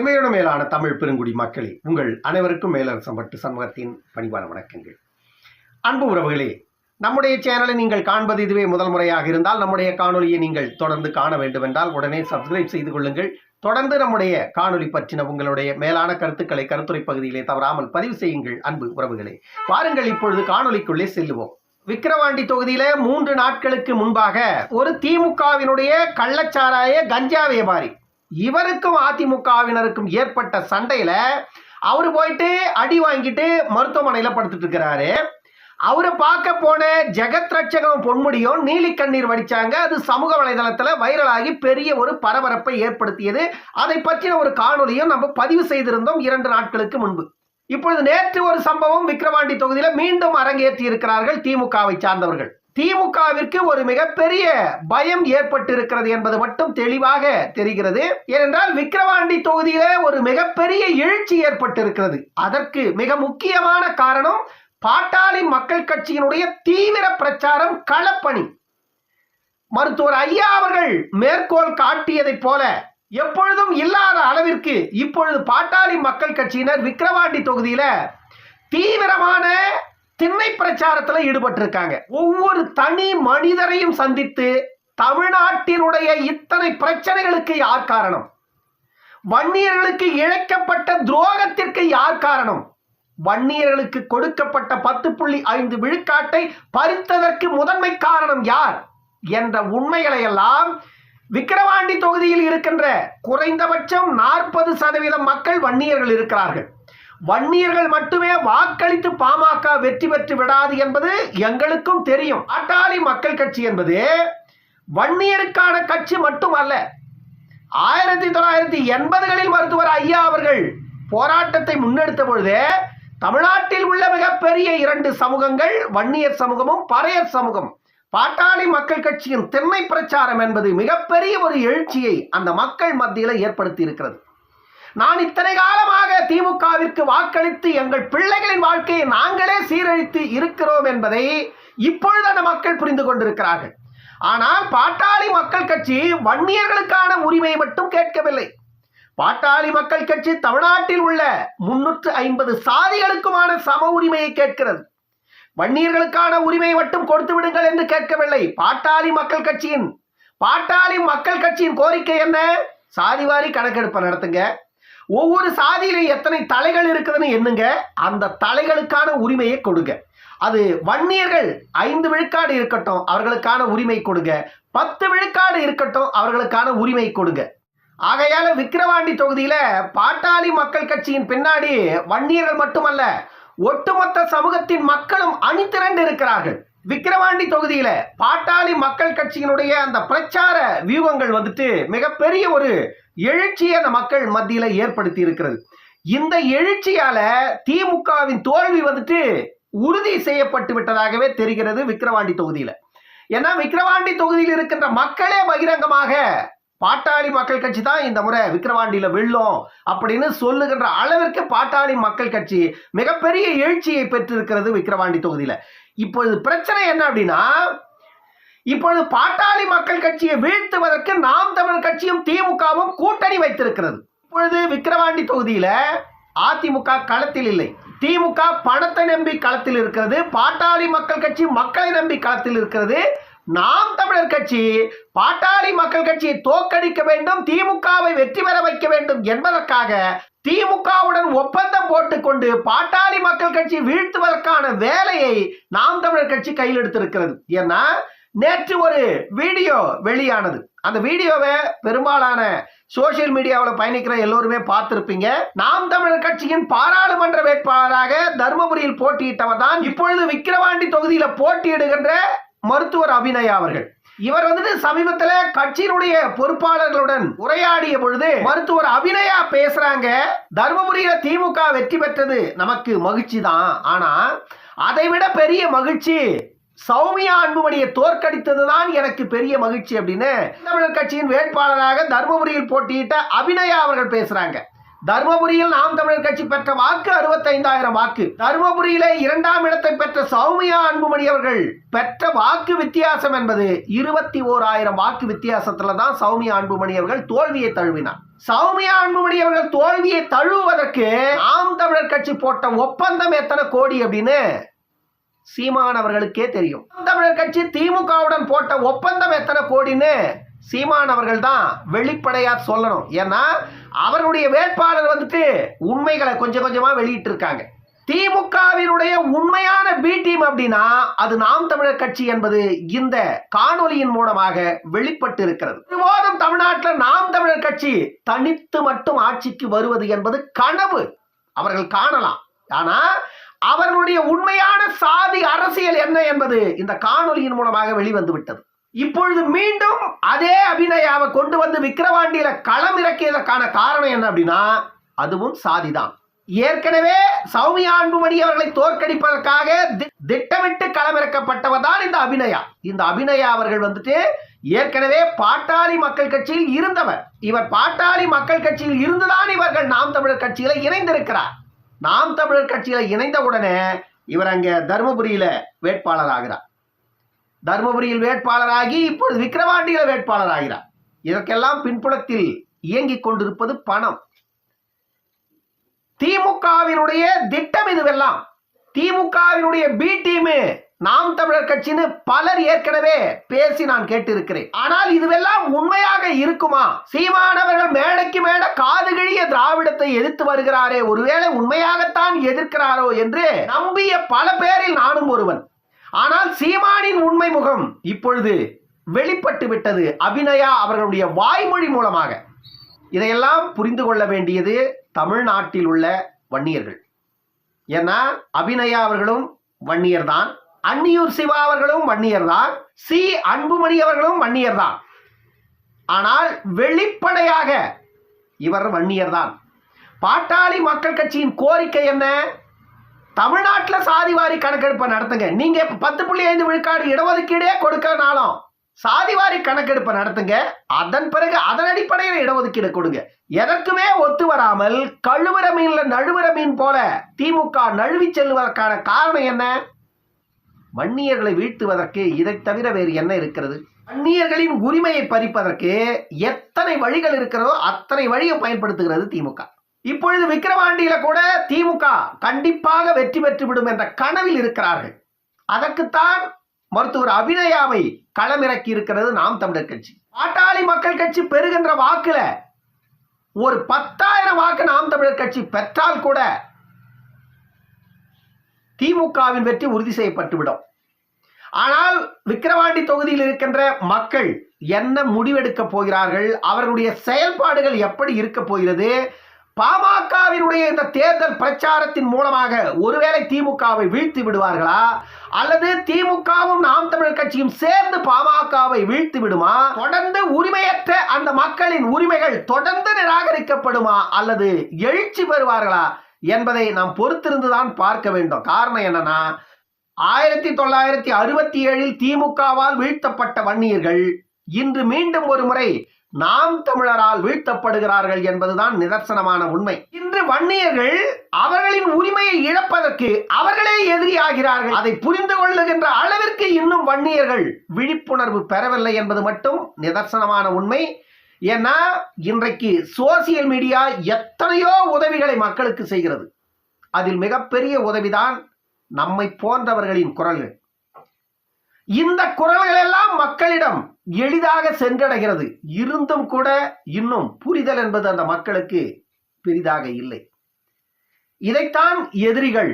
இமையோட மேலான தமிழ் பெருங்குடி மக்களே உங்கள் அனைவருக்கும் மேலரசம் பட்டு சமூகத்தின் பணிவான வணக்கங்கள். அன்பு உறவுகளே நம்முடைய சேனலை நீங்கள் காண்பது இதுவே முதல் முறையாக இருந்தால் நம்முடைய காணொலியை நீங்கள் தொடர்ந்து காண வேண்டுமென்றால் உடனே சப்ஸ்கிரைப் செய்து கொள்ளுங்கள். தொடர்ந்து நம்முடைய காணொலி பற்றின உங்களுடைய மேலான கருத்துக்களை கருத்துரை பகுதியிலே தவறாமல் பதிவு செய்யுங்கள் அன்பு உறவுகளே. வாருங்கள் இப்பொழுது காணொலிக்குள்ளே செல்லுவோம். விக்கிரவாண்டி தொகுதியில மூன்று நாட்களுக்கு முன்பாக ஒரு திமுகவினுடைய கள்ளச்சாராய கஞ்சா வியாபாரி இவருக்கும் அதிமுகவினருக்கும் ஏற்பட்ட சண்டையில அவர் போயிட்டு அடி வாங்கிட்டு மருத்துவமனையில படுத்துட்டு இருக்கிறாரு. அவரை பார்க்க போன ஜெகத் ரட்சகம் பொன்முடியும் நீலி கண்ணீர் வடிச்சாங்க. அது சமூக வலைதளத்தில் வைரலாகி பெரிய ஒரு பரபரப்பை ஏற்படுத்தியது. அதை பற்றின ஒரு காணொலியும் நம்ம பதிவு செய்திருந்தோம் இரண்டு நாட்களுக்கு முன்பு. இப்பொழுது நேற்று ஒரு சம்பவம் விக்கிரவாண்டி தொகுதியில் மீண்டும் அரங்கேற்றி இருக்கிறார்கள் திமுகவை சார்ந்தவர்கள். திமுகவிற்கு ஒரு மிகப்பெரிய பயம் ஏற்பட்டிருக்கிறது என்பது மட்டும் தெளிவாக தெரிகிறது. ஏனென்றால் விக்கிரவாண்டி தொகுதியில ஒரு மிகப்பெரிய எழுச்சி ஏற்பட்டிருக்கிறது. அதற்கு மிக முக்கியமான காரணம் பாட்டாளி மக்கள் கட்சியினுடைய தீவிர பிரச்சாரம் களப்பணி. மருத்துவர் ஐயா அவர்கள் மேற்கோள் காட்டியதைப் போல எப்பொழுதும் இல்லாத அளவிற்கு இப்பொழுது பாட்டாளி மக்கள் கட்சியினர் விக்கிரவாண்டி தொகுதியில தீவிரமான திண்ணை பிரச்சாரத்தில் ஈடுபட்டிருக்காங்க. ஒவ்வொரு தனி மனிதரையும் சந்தித்து தமிழ்நாட்டினுடைய இத்தனை பிரச்சனைகளுக்கு யார் காரணம்? வன்னியர்களுக்கு இழைக்கப்பட்ட துரோகத்திற்கு யார் காரணம்? வன்னியர்களுக்கு கொடுக்கப்பட்ட பத்து புள்ளி ஐந்து விழுக்காட்டை பறித்ததற்கு முதன்மை காரணம் யார்? என்ற உண்மைகளை எல்லாம் விக்கிரவாண்டி தொகுதியில் இருக்கின்ற குறைந்தபட்சம் நாற்பது சதவீதம் மக்கள் வன்னியர்கள் இருக்கிறார்கள். வன்னியர்கள் மட்டுமே வாக்களித்து பாமக வெற்றி பெற்று விடாது என்பது எங்களுக்கும் தெரியும். அட்டாளி மக்கள் கட்சி என்பது வன்னியருக்கான கட்சி மட்டுமல்ல ஆயிரத்தி தொள்ளாயிரத்தி எண்பதுகளில் மருத்துவர் ஐயா அவர்கள் போராட்டத்தை முன்னெடுத்த பொழுது தமிழ்நாட்டில் உள்ள மிகப்பெரிய இரண்டு சமூகங்கள் வன்னியர் சமூகமும் பறையர் சமூகம். பாட்டாளி மக்கள் கட்சியின் தென்னை பிரச்சாரம் என்பது மிகப்பெரிய ஒரு எழுச்சியை அந்த மக்கள் மத்தியில் ஏற்படுத்தி இருக்கிறது. நான் இத்தனை காலமாக திமுகவிற்கு வாக்களித்து எங்கள் பிள்ளைகளின் வாழ்க்கையை நாங்களே சீரழித்து இருக்கிறோம் என்பதை இப்பொழுது அந்த மக்கள் புரிந்து கொண்டிருக்கிறார்கள். ஆனால் பாட்டாளி மக்கள் கட்சி வன்னியர்களுக்கான உரிமையை மட்டும் கேட்கவில்லை. பாட்டாளி மக்கள் கட்சி தமிழ்நாட்டில் உள்ள முன்னூற்று ஐம்பது சாதிகளுக்குமான சம உரிமையை கேட்கிறது. வன்னியர்களுக்கான உரிமையை மட்டும் கொடுத்து விடுங்கள் என்று கேட்கவில்லை. பாட்டாளி மக்கள் கட்சியின் பாட்டாளி மக்கள் கட்சியின் கோரிக்கை என்ன? சாதிவாரி கணக்கெடுப்பை நடத்துங்க. ஒவ்வொரு சாதியில எத்தனை தலைகள் இருக்குதுன்னு எண்ணுங்க அந்த தலைகளுக்கான உரிமையை கொடுங்க. அது வன்னியர்கள் ஐந்து விழுக்காடு இருக்கட்டும் அவர்களுக்கான உரிமை கொடுங்க. பத்து விழுக்காடு இருக்கட்டும் அவர்களுக்கான உரிமை கொடுங்க. ஆகையால விக்கிரவாண்டி தொகுதியில பாட்டாளி மக்கள் கட்சியின் பின்னாடி வன்னியர்கள் மட்டுமல்ல ஒட்டுமொத்த சமூகத்தின் மக்களும் அணிதிரண்டு இருக்கிறார்கள். விக்கிரவாண்டி தொகுதியில பாட்டாளி மக்கள் கட்சியினுடைய அந்த பிரச்சார வியூகங்கள் வந்துட்டு மிகப்பெரிய ஒரு எழுச்சியை அந்த மக்கள் மத்தியில ஏற்படுத்தி இருக்கிறது. இந்த எழுச்சியால திமுகவின் தோல்வி வந்துட்டு உறுதி செய்யப்பட்டு விட்டதாகவே தெரிகிறது விக்கிரவாண்டி தொகுதியில. ஏன்னா விக்கிரவாண்டி தொகுதியில் இருக்கின்ற மக்களே பகிரங்கமாக பாட்டாளி மக்கள் கட்சி தான் இந்த முறை விக்கிரவாண்டியில வெல்லும் அப்படின்னு சொல்லுகின்ற அளவிற்கு பாட்டாளி மக்கள் கட்சி மிகப்பெரிய எழுச்சியை பெற்றிருக்கிறது விக்கிரவாண்டி தொகுதியில. இப்பொழுது பிரச்சனை என்ன அப்படின்னா இப்பொழுது பாட்டாளி மக்கள் கட்சியை வீழ்த்துவதற்கு நாம் தமிழர் கட்சியும் திமுகவும் கூட்டணி வைத்திருக்கிறது. இப்பொழுது விக்கிரவாண்டி தொகுதியில அதிமுக களத்தில் இல்லை. திமுக பணத்தை நம்பி களத்தில் இருக்கிறது பாட்டாளி மக்கள் கட்சி மக்களை நம்பி களத்தில் இருக்கிறது. நாம் தமிழர் கட்சி பாட்டாளி மக்கள் கட்சியை தோக்கடிக்க வேண்டும் திமுகவை வெற்றி பெற வைக்க வேண்டும் என்பதற்காக திமுகவுடன் ஒப்பந்தம் போட்டுக்கொண்டு பாட்டாளி மக்கள் கட்சி வீழ்த்துவதற்கான வேலையை நாம் தமிழர் கட்சி கையில் எடுத்திருக்கிறது. ஏன்னா நேற்று ஒரு வீடியோ வெளியானது. அந்த வீடியோவை பெரும்பாலான சோசியல் மீடியாவில் பயணிக்கிற எல்லோருமே பார்த்திருப்பீங்க. நாம் தமிழர் கட்சியின் பாராளுமன்ற வேட்பாளராக தருமபுரியில் போட்டியிட்டவர் தான் இப்பொழுது விக்கிரவாண்டி தொகுதியில போட்டியிடுகின்ற மருத்துவர் அபிநயா அவர்கள். இவர் வந்துட்டு சமீபத்துல கட்சியினுடைய பொறுப்பாளர்களுடன் உரையாடிய பொழுது மருத்துவர் அபிநயா பேசுறாங்க. தர்மபுரியில திமுக வெற்றி பெற்றது நமக்கு மகிழ்ச்சி தான் ஆனா அதை விட பெரிய மகிழ்ச்சி சௌமியா அன்புமணியை தோற்கடித்ததுதான் எனக்கு பெரிய மகிழ்ச்சி அப்படின்னு தமிழர் கட்சியின் வேட்பாளராக தர்மபுரியில் போட்டியிட்ட அபிநயா அவர்கள் பேசுறாங்க. தருமபுரியில் நாம் தமிழர் கட்சி பெற்ற வாக்கு அறுபத்தைந்தாயிரம் வாக்கு. தருமபுரியிலே இரண்டாம் இடத்தை பெற்ற சௌமியா அன்புமணி அவர்கள் பெற்ற வாக்கு வித்தியாசம் என்பது இருபத்தி ஓராயிரம் வாக்கு வித்தியாசத்துல தான் சௌமியா அன்புமணி அவர்கள் தோல்வியை தழுவினார். சௌமியா அன்புமணி அவர்கள் தோல்வியை தழுவுவதற்கு நாம் தமிழர் கட்சி போட்ட ஒப்பந்தம் எத்தனை கோடி அப்படின்னு சீமான் அவர்களுக்கே தெரியும். தமிழர் கட்சி திமுகவுடன் போட்ட ஒப்பந்தம் எத்தனை கோடின்னு சீமான் அவர்கள் தான் வெளிப்படையா சொல்லணும். ஏன்னா அவருடைய வேட்பாளர் வந்துட்டு உண்மைகளை கொஞ்சம் கொஞ்சமா வெளியிட்டு இருக்காங்க திமுகவினுடைய உண்மையான பி டீம் அப்படின்னா அது நாம் தமிழர் கட்சி என்பது இந்த காணொலியின் மூலமாக வெளிப்பட்டு இருக்கிறது விவாதம் தமிழ்நாட்டில் நாம் தமிழர் கட்சி தனித்து மட்டும் ஆட்சிக்கு வருவது என்பது கனவு. அவர்கள் காணலாம். ஆனா அவர்களுடைய உண்மையான சாதி அரசியல் என்ன என்பது இந்த காணொலியின் மூலமாக வெளிவந்து விட்டது இப்பொழுது மீண்டும் அதே அபிநயாவை கொண்டு வந்து விக்கிரவாண்டியில களம் இறக்கியதற்கான காரணம் என்ன அப்படின்னா அதுவும் சாதிதான். ஏற்கனவே சௌமியா அன்புமணி அவர்களை தோற்கடிப்பதற்காக தி- திட்டமிட்டு களமிறக்கப்பட்டவர் தான் இந்த அபிநயா. இந்த அபிநயா அவர்கள் வந்துட்டு ஏற்கனவே பாட்டாளி மக்கள் கட்சியில் இருந்தவர். இவர் பாட்டாளி மக்கள் கட்சியில் இருந்துதான் இவர்கள் நாம் தமிழர் கட்சியில இணைந்திருக்கிறார். நாம் தமிழர் கட்சியில இணைந்த உடனே இவர் அங்க தருமபுரியில வேட்பாளர் ஆகிறார் தருமபுரியில் வேட்பாளராகி இப்பொழுது விக்கிரவாண்டியில் வேட்பாளராகிறார். இதற்கெல்லாம் பின்புலத்தில் இயங்கிக் கொண்டிருப்பது பணம். திமுகவினுடைய திட்டம் இதுவெல்லாம். திமுகவினுடைய பி டீம் நாம் தமிழர் கட்சின்னு பலர் ஏற்கனவே பேசி நான் கேட்டிருக்கிறேன். ஆனால் இதுவெல்லாம் உண்மையாக இருக்குமா? சீமானவர்கள் மேடைக்கு மேட காது கிழிய திராவிடத்தை எதிர்த்து வருகிறாரே ஒருவேளை உண்மையாகத்தான் எதிர்க்கிறாரோ என்று நம்பிய பல பேரில் நானும் ஒருவன். ஆனால் சீமானின் உண்மை முகம் இப்பொழுது வெளிப்பட்டு விட்டது. அபிநயா அவர்களுடைய வாய்மொழி மூலமாக. இதையெல்லாம் புரிந்து கொள்ள வேண்டியது தமிழ்நாட்டில் உள்ள வன்னியர்கள். ஏன்னா அபிநயா அவர்களும் வன்னியர் தான் அன்னியூர் சிவா அவர்களும் வன்னியர் தான் சி. அன்புமணி அவர்களும் வன்னியர் தான் ஆனால் வெளிப்படையாக இவர் வன்னியர் தான் பாட்டாளி மக்கள் கட்சியின் கோரிக்கை என்ன? தமிழ்நாட்டில் சாதிவாரி கணக்கெடுப்பை நடத்துங்க. நீங்கள் பத்து புள்ளி ஐந்து விழுக்காடு இடஒதுக்கீடே கொடுக்கறனாலும் சாதிவாரி கணக்கெடுப்பை நடத்துங்க. அதன் பிறகு அதன் அடிப்படையில் இடஒதுக்கீடு கொடுங்க. எதற்குமே ஒத்து வராமல் கழுவுற மீன்ல நழுவுற மீன் போல திமுக நழுவி செல்வதற்கான காரணம் என்ன? வன்னியர்களை வீழ்த்துவதற்கு இதை தவிர வேறு என்ன இருக்கிறது? வன்னியர்களின் உரிமையை பறிப்பதற்கு எத்தனை வழிகள் இருக்கிறதோ அத்தனை வழியை பயன்படுத்துகிறது திமுக. இப்பொழுது விக்கிரவாண்டியில கூட திமுக கண்டிப்பாக வெற்றி பெற்றுவிடும் என்ற கனவில் இருக்கிறார்கள். அதற்குத்தான் மருத்துவர் அபிநயாவை களமிறக்கி இருக்கிறது நாம் தமிழர் கட்சி. பாட்டாளி மக்கள் கட்சி பெறுகின்ற வாக்குல ஒரு பத்தாயிரம் வாக்கு நாம் தமிழர் கட்சி பெற்றால் கூட திமுகவின் வெற்றி உறுதி செய்யப்பட்டுவிடும் ஆனால் விக்கிரவாண்டி தொகுதியில் இருக்கின்ற மக்கள் என்ன முடிவெடுக்க போகிறார்கள்? அவர்களுடைய செயல்பாடுகள் எப்படி இருக்க போகிறது? பாமகவினுடைய இந்த தேர்தல் பிரச்சாரத்தின் மூலமாக ஒருவேளை திமுகவை வீழ்த்தி விடுவார்களா? அல்லது திமுகவும் நாம் தமிழர் கட்சியும் சேர்ந்து பாமகவை வீழ்த்தி விடுமா? தொடர்ந்து உரிமையற்ற அந்த மக்களின் உரிமைகள் தொடர்ந்து நிராகரிக்கப்படுமா? அல்லது எழுச்சி பெறுவார்களா? என்பதை நாம் பொறுத்திருந்துதான் பார்க்க வேண்டும். காரணம் என்னன்னா ஆயிரத்தி தொள்ளாயிரத்தி அறுபத்தி ஏழில் திமுகவால் வீழ்த்தப்பட்ட வன்னியர்கள் இன்று மீண்டும் ஒரு முறை நாம் தமிழரால் வீழ்த்தப்படுகிறார்கள் என்பதுதான் நிதர்சனமான உண்மை. இன்று வன்னியர்கள் அவர்களின் உரிமையை இழப்பதற்கு அவர்களே எதிரியாகிறார்கள். அதை புரிந்து கொள்ளுகின்ற அளவிற்கு இன்னும் வன்னியர்கள் விழிப்புணர்வு பெறவில்லை என்பது மட்டும் நிதர்சனமான உண்மை. ஏன்னா இன்றைக்கு சோசியல் மீடியா எத்தனையோ உதவிகளை மக்களுக்கு செய்கிறது. அதில் மிகப்பெரிய உதவிதான் நம்மை போன்றவர்களின் குரல்கள். இந்த குரல்கள் எல்லாம் மக்களிடம் எளிதாக சென்றடைகிறது. இருந்தும் கூட இன்னும் புரிதல் என்பது அந்த மக்களுக்கு பெரிதாக இல்லை. இதைத்தான் எதிரிகள்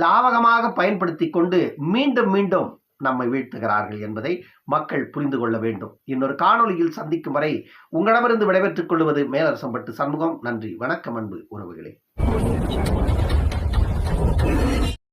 லாவகமாக பயன்படுத்தி கொண்டு மீண்டும் மீண்டும் நம்மை வீழ்த்துகிறார்கள் என்பதை மக்கள் புரிந்து கொள்ள வேண்டும். இன்னொரு காணொளியில் சந்திக்கும் வரை உங்களிடமிருந்து விடைபெற்றுக் கொள்வது மேலரசம்பட்டு சண்முகம். நன்றி வணக்கம் அன்பு உறவுகளே.